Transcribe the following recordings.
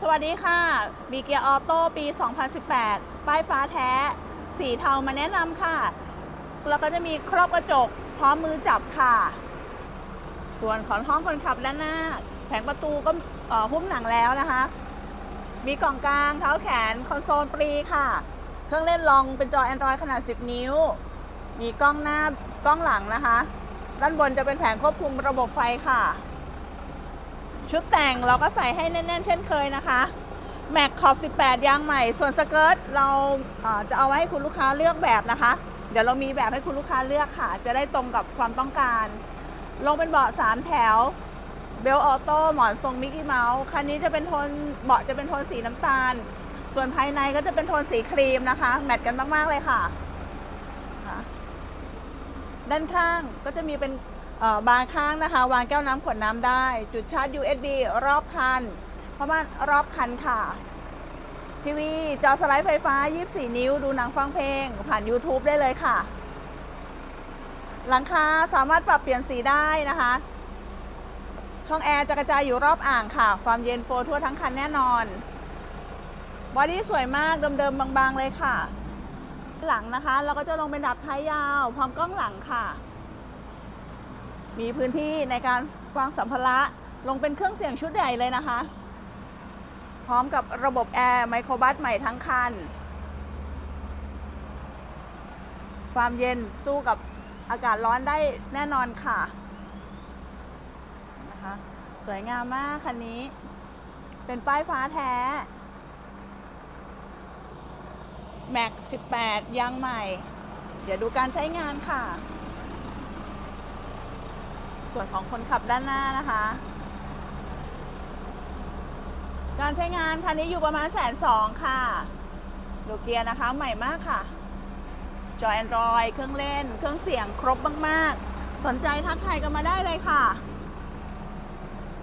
สวัสดีค่ะ มีเกียร์ออโต้ปี 2018 ป้ายฟ้าแท้ สีเทามาแนะนำค่ะ แล้วก็จะมีครอบกระจก พร้อมมือจับค่ะ ส่วนของห้องคนขับด้านหน้า แผงประตูก็หุ้มหนังแล้วนะคะ มีกล่องกลาง เท้าแขน คอนโซลปรีค่ะ เครื่องเล่นลองเป็นจอ Android ขนาด 10 นิ้ว มีกล้องหน้ากล้องหลังนะคะ ด้านบนจะเป็นแผงควบคุมระบบไฟค่ะ ชุดแต่งเราก็ใส่ให้แน่นๆ เช่นเคยนะคะ แม็กขอบ 18 ยางใหม่ ส่วนสเกิร์ตเราจะเอาไว้ให้คุณลูกค้าเลือกแบบนะคะ เดี๋ยวเรามีแบบให้คุณลูกค้าเลือกค่ะ จะได้ตรงกับความต้องการ ลงเป็นเบาะ3แถว เบลออโต้หมอนทรงมิกกี้เมาส์ คันนี้จะเป็นโทนเบาะจะเป็นโทนสีน้ำตาล ส่วนภายในก็จะเป็นโทนสีครีมนะคะ แมทกันมากๆเลยค่ะ ด้านข้างก็จะมีเป็น บาร์ข้างนะคะวางแก้วน้ำขวดน้ำได้ จุดชาร์จ USB รอบคัน เพราะว่ารอบคันค่ะ ทีวีจอสไลด์ไฟฟ้า 24 นิ้ว ดูหนังฟังเพลง ผ่าน YouTube ได้เลยค่ะ หลังคาสามารถปรับเปลี่ยนสีได้นะคะ ช่องแอร์จะกระจายอยู่รอบอ่างค่ะ ความเย็นโฟทั่วทั้งคันแน่นอน บอดี้สวยมากเดิมๆบางๆเลยค่ะ หลังนะคะ เราก็จะลงเป็นดับท้ายยาว พร้อมกล้องหลังค่ะ มีพื้นที่ในการวางสัมภาระลงเป็นเครื่องเสียงชุดใหญ่เลยนะคะ พร้อมกับระบบแอร์ไมโครบัสใหม่ทั้งคันความเย็นสู้กับอากาศร้อนได้แน่นอนค่ะนะคะสวยงามมากคันนี้ เป็นป้ายฟ้าแท้แม็ก18 ยางใหม่ เดี๋ยวดูการใช้งานค่ะ ส่วนของคนขับด้านหน้านะคะ การใช้งานคันนี้อยู่ประมาณแสนสองค่ะดูเกียร์นะคะใหม่มากค่ะ จอ Android เครื่องเล่น เครื่องเสียงครบมากๆ สนใจทักทายกันมาได้เลยค่ะ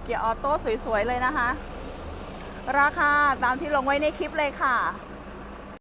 เกียร์ออโต้สวยๆเลยนะคะ ราคาตามที่ลงไว้ในคลิปเลยค่ะ